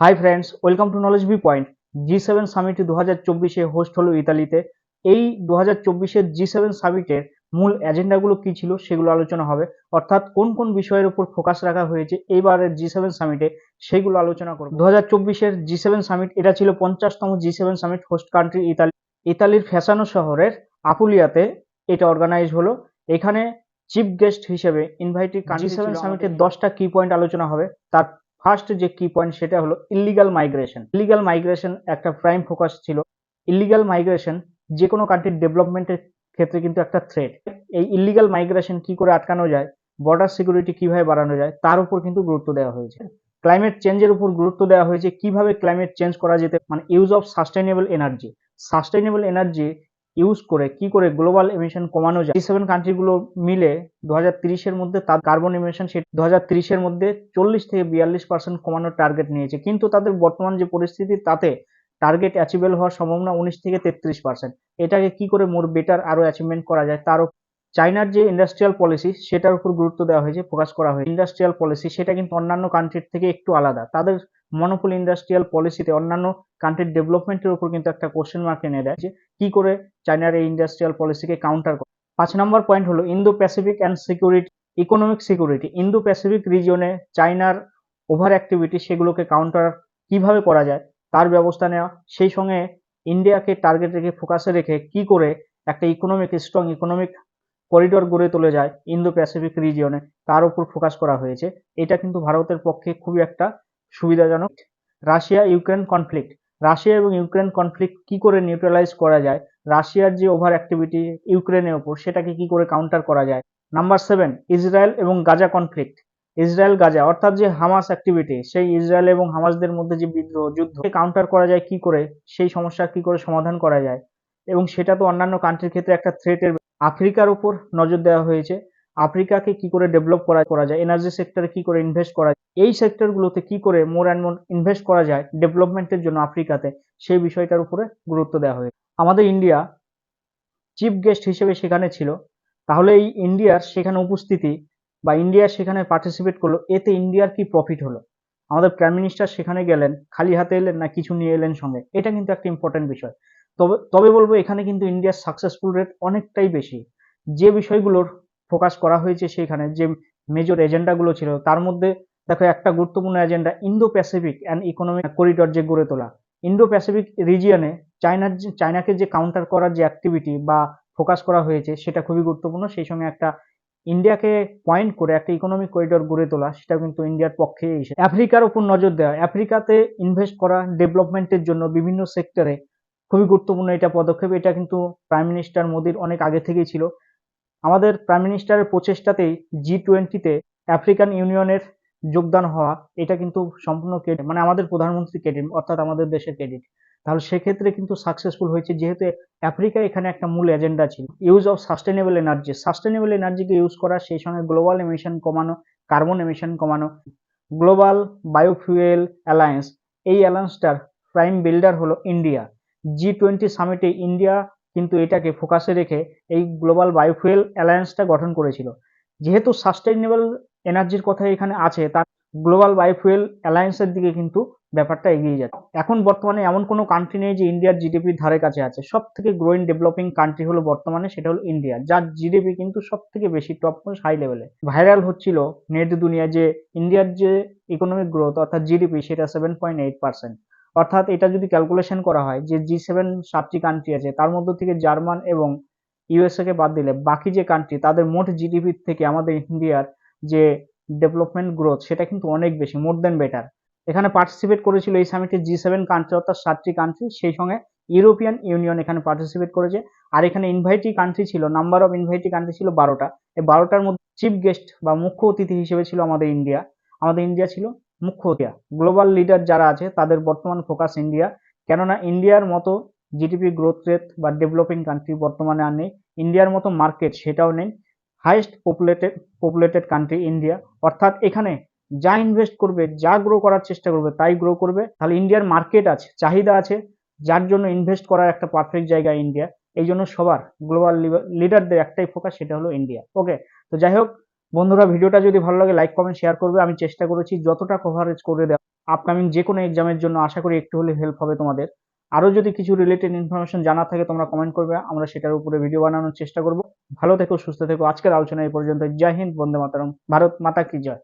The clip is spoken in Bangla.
Hi friends welcome to knowledge B point G seven summit দু হাজার চব্বিশে হোস্ট হলো ইতালিতে। এই দু হাজার চব্বিশের জি সেভেন সামিটের মূল এজেন্ডাগুলো কি ছিল সেগুলো আলোচনা হবে। অর্থাৎ কোন কোন বিষয়ের উপর ফোকাস রাখা হয়েছে এইবারের জি সেভেন সামিটে সেগুলো আলোচনা করব। দু হাজার চব্বিশের জি সেভেন সামিট এটা ছিল পঞ্চাশতম G seven summit host country Italy. ইতালির ফ্যাসানো শহরের আপুলিয়াতে এটা অর্গানাইজ হলো। এখানে চিফ গেস্ট হিসেবে ইনভাইটেড জি সেভেন সামিটের দশটা কি পয়েন্ট আলোচনা হবে। তার ফার্স্ট যে কি পয়েন্ট সেটা হলো ইলিগাল মাইগ্রেশন ইলিগাল মাইগ্রেশন একটা প্রাইম ফোকাস ছিল। ইলিগাল মাইগ্রেশন যে কোনো কান্ট্রির ডেভেলপমেন্টের ক্ষেত্রে কিন্তু একটা থ্রেট এই ইলিগাল মাইগ্রেশন কি করে আটকানো যায়? বর্ডার সিকিউরিটি কীভাবে বাড়ানো যায়? তার উপর কিন্তু গুরুত্ব দেওয়া হয়েছে। ক্লাইমেট চেঞ্জের উপর গুরুত্ব দেওয়া হয়েছে। কীভাবে ক্লাইমেট চেঞ্জ করা যেতে মানে use of sustainable energy sustainable energy use করে কি করে গ্লোবাল এমিশন কমানো যায়? সেভেন কান্ট্রিগুলো মিলে দু তিরিশের মধ্যে তার কার্বন এমিশন সে দু হাজার মধ্যে চল্লিশ থেকে বিয়াল্লিশ পার্সেন্ট কমানোর টার্গেট নিয়েছে। কিন্তু তাদের বর্তমান যে পরিস্থিতি, তাতে টার্গেট অ্যাচিভেল হওয়ার সম্ভাবনা উনিশ থেকে তেত্রিশ পার্সেন্ট এটাকে কি করে মোর বেটার আরও অ্যাচিভমেন্ট করা যায়, তারও চাইনার যে ইন্ডাস্ট্রিয়াল পলিসি সেটার উপর গুরুত্ব দেওয়া হয়েছে ফোকাস করা হয়েছে। ইন্ডাস্ট্রিয়াল পলিসি সেটা কিন্তু অন্যান্য কান্ট্রির থেকে একটু আলাদা। তাদের মনোপল ইন্ডাস্ট্রিয়াল পলিসিতে অন্যান্য কান্ট্রির ডেভেলপমেন্টের উপর কিন্তু একটা কোশ্চেন মার্ক এনে দেয় যে কি করে চায়নার এই ইন্ডাস্ট্রিয়াল পলিসিকে কাউন্টার করে। পাঁচ নম্বর পয়েন্ট হলো Indo Pacific and security economic security Indo Pacific রিজিয়নে চায়নার ওভার অ্যাক্টিভিটি সেগুলোকে কাউন্টার কীভাবে করা যায়, তার ব্যবস্থা নেওয়া, সেই সঙ্গে ইন্ডিয়াকে টার্গেট রেখে ফোকাসে রেখে কি করে একটা ইকোনমিক স্ট্রং ইকোনমিক করিডোর গড়ে তোলে যায় ইন্দো প্যাসিফিক রিজিয়নে তার উপর ফোকাস করা হয়েছে। এটা কিন্তু ভারতের পক্ষে খুবই একটা সুবিধাজনক। রাশিয়া ইউক্রেন কনফ্লিক্ট রাশিয়া এবং ইউক্রেন কনফ্লিক্ট কি করে নিউট্রালাইজ করা যায়? রাশিয়ার যে ওভার অ্যাক্টিভিটি ইউক্রেনের ওপর, সেটাকে কি করে কাউন্টার করা যায়? নাম্বার সেভেন ইসরায়েল এবং গাজা কনফ্লিক্ট ইসরায়েল গাজা, অর্থাৎ যে হামাস অ্যাক্টিভিটি সেই ইসরায়েল এবং হামাসদের মধ্যে যে বিদ্রোহ, যুদ্ধ কাউন্টার করা যায় কি করে? সেই সমস্যা কি করে সমাধান করা যায়? এবং সেটা তো অন্যান্য কান্ট্রির ক্ষেত্রে একটা থ্রেটের আফ্রিকার উপর নজর দেওয়া হয়েছে। আফ্রিকাকে কি করে ডেভেলপ করা করা যায় এনার্জি সেক্টরে কি করে ইনভেস্ট করা এই সেক্টরগুলোতে কি করে মোর অ্যান্ড মোর ইনভেস্ট করা যায় ডেভেলপমেন্টের জন্য আফ্রিকাতে, সেই বিষয়টার উপরে গুরুত্ব দেওয়া হয়েছে। আমাদের ইন্ডিয়া চিফ গেস্ট হিসেবে সেখানে ছিল। তাহলে এই ইন্ডিয়ার সেখানে উপস্থিতি বা ইন্ডিয়া সেখানে পার্টিসিপেট করল, এতে ইন্ডিয়ার কি প্রফিট হলো? আমাদের প্রাইম মিনিস্টার সেখানে গেলেন, খালি হাতে এলেন না কিছু নিয়ে এলেন সঙ্গে? এটা কিন্তু একটা ইম্পর্টেন্ট বিষয়। তবে তবে বলব এখানে কিন্তু ইন্ডিয়ার সাকসেসফুল রেট অনেকটাই বেশি। যে বিষয়গুলোর ফোকাস করা হয়েছে সেখানে, যে মেজর এজেন্ডাগুলো ছিল, তার মধ্যে দেখো, একটা গুরুত্বপূর্ণ agenda Indo Pacific and economic corridor যে গড়ে তোলা। ইন্দো প্যাসিফিক রিজিয়নে চায়নার চায়নাকে যে কাউন্টার করার যে অ্যাক্টিভিটি বা ফোকাস করা হয়েছে, সেটা খুবই গুরুত্বপূর্ণ। সেই সঙ্গে একটা ইন্ডিয়াকে পয়েন্ট করে একটা ইকোনমিক করিডর গড়ে তোলা সেটা কিন্তু ইন্ডিয়ার পক্ষে এসে আফ্রিকার উপর নজর দেওয়া আফ্রিকাতে ইনভেস্ট করা ডেভেলপমেন্টের জন্য বিভিন্ন সেক্টরে খুবই গুরুত্বপূর্ণ এটা পদক্ষেপ। এটা কিন্তু প্রাইম মিনিস্টার মোদির অনেক আগে থেকেই ছিল। আমাদের প্রাইম মিনিস্টারের প্রচেষ্টাতেই জি টোয়েন্টিতে আফ্রিকান ইউনিয়নের যোগদান হওয়া, এটা কিন্তু সম্পূর্ণ ক্রেডিট মানে আমাদের প্রধানমন্ত্রী ক্রেডিট অর্থাৎ আমাদের দেশের ক্রেডিট তাহলে সেক্ষেত্রে কিন্তু সাকসেসফুল হয়েছে, যেহেতু আফ্রিকা এখানে একটা মূল এজেন্ডা ছিল। Use of sustainable energy sustainable এনার্জিকে use করা, সেই সঙ্গে গ্লোবাল এমিশন কমানো কার্বন এমিশন কমানো গ্লোবাল বায়োফুয়েল অ্যালায়েন্স এই অ্যালায়েন্সটার প্রাইম বিল্ডার হলো ইন্ডিয়া জি টোয়েন্টি সামিটে ইন্ডিয়া কিন্তু এটাকে ফোকাসে রেখে এই গ্লোবাল বায়োফুয়েল অ্যালায়েন্সটা গঠন করেছিল। যেহেতু সাস্টেনেবল এনার্জির কথা এখানে আছে, তার গ্লোবাল বায়োফুয়েল অ্যালায়েন্সের দিকে কিন্তু ব্যাপারটা এগিয়ে যাচ্ছে। এখন বর্তমানে এমন কোনো কান্ট্রি নেই যে ইন্ডিয়ার জিডিপির ধারে কাছে আছে। সব থেকে গ্রোয়িং ডেভেলপিং কান্ট্রি হলো বর্তমানে, সেটা হলো ইন্ডিয়া যার জিডিপি কিন্তু সব থেকে বেশি টপ মোস্ট হাই লেভেলে ভাইরাল হচ্ছিল নেট দুনিয়া যে ইন্ডিয়ার যে ইকোনমিক গ্রোথ অর্থাৎ জিডিপি সেটা সেভেন পয়েন্ট এইট পার্সেন্ট অর্থাৎ এটা যদি ক্যালকুলেশন করা হয় যে জি সেভেন সাতটি কান্ট্রি আছে, তার মধ্য থেকে জার্মান এবং ইউএসএ কে বাদ দিলে বাকি যে কান্ট্রি তাদের মোট জিডিপির থেকে আমাদের ইন্ডিয়ার যে ডেভেলপমেন্ট গ্রোথ সেটা কিন্তু অনেক বেশি মোর দেন বেটার এখানে পার্টিসিপেট করেছিল এই সামিটে জি সেভেন কান্ট্রি অর্থাৎ সাতটি কান্ট্রি সেই সঙ্গে ইউরোপিয়ান ইউনিয়ন এখানে পার্টিসিপেট করেছে। আর এখানে ইনভাইটি কান্ট্রি ছিল নাম্বার অফ ইনভাইটি কান্ট্রি ছিল বারোটা। এই বারোটার মধ্যে চিফ গেস্ট বা মুখ্য অতিথি হিসেবে ছিল আমাদের ইন্ডিয়া আমাদের ইন্ডিয়া ছিল মুখ্য অতিথি। গ্লোবাল লিডার যারা আছে, তাদের বর্তমান ফোকাস ইন্ডিয়া কেননা ইন্ডিয়ার মতো জিডিপি গ্রোথ রেট বা ডেভেলপিং কান্ট্রি বর্তমানে আর নেই। ইন্ডিয়ার মতো মার্কেট সেটাও নেই। Highest populated populated country India অর্থাৎ এখানে যা ইনভেস্ট করবে, যা গ্রো করার চেষ্টা করবে, তাই গ্রো করবে। তাহলে ইন্ডিয়ার মার্কেট আছে, চাহিদা আছে, যার জন্য ইনভেস্ট করার একটা পারফেক্ট জায়গা ইন্ডিয়া এই জন্য সবার গ্লোবাল লিডারদের একটাই ফোকাস সেটা হলো ইন্ডিয়া ওকে তো যাই হোক, বন্ধুরা, ভিডিওটা যদি ভালো লাগে লাইক কমেন্ট শেয়ার করবে। আমি চেষ্টা করেছি যতটা কভারেজ করে দেওয়া আপকামিং যে কোনো এক্সামের জন্য আশা করি একটু হলে হেল্প হবে তোমাদের। আরও যদি কিছু রিলেটেড ইনফরমেশন জানা থাকে তোমরা কমেন্ট করবে, আমরা সেটার উপরে ভিডিও বানানোর চেষ্টা করব। ভালো থেকো, সুস্থ থেকো। আজকের আলোচনা এই পর্যন্ত জয় হিন্দ, বন্দে মাতারম। ভারত মাতা কি জয়?